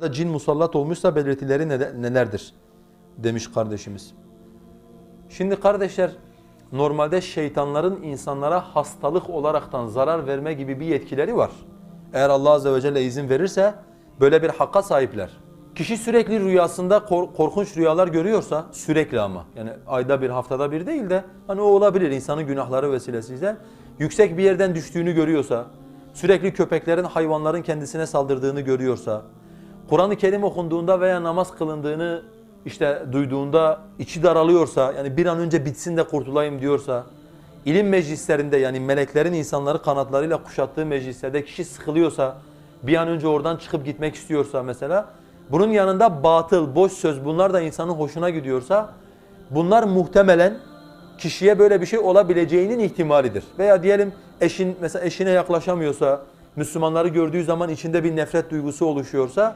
da cin musallat olmuşsa belirtileri nelerdir demiş kardeşimiz. Şimdi kardeşler normalde şeytanların insanlara hastalık olaraktan zarar verme gibi bir yetkileri var. Eğer Allah azze ve celle izin verirse böyle bir hakka sahipler. Kişi sürekli rüyasında kor- korkunç rüyalar görüyorsa sürekli ama yani ayda bir haftada bir değil de hani o olabilir insanın günahları vesilesiyle yüksek bir yerden düştüğünü görüyorsa sürekli köpeklerin hayvanların kendisine saldırdığını görüyorsa Kur'an-ı Kerim okunduğunda veya namaz kılındığını işte duyduğunda içi daralıyorsa yani bir an önce bitsin de kurtulayım diyorsa ilim meclislerinde yani meleklerin insanları kanatlarıyla kuşattığı meclislerde kişi sıkılıyorsa bir an önce oradan çıkıp gitmek istiyorsa mesela bunun yanında batıl, boş söz bunlar da insanın hoşuna gidiyorsa bunlar muhtemelen kişiye böyle bir şey olabileceğinin ihtimalidir. Veya diyelim eşin mesela eşine yaklaşamıyorsa, Müslümanları gördüğü zaman içinde bir nefret duygusu oluşuyorsa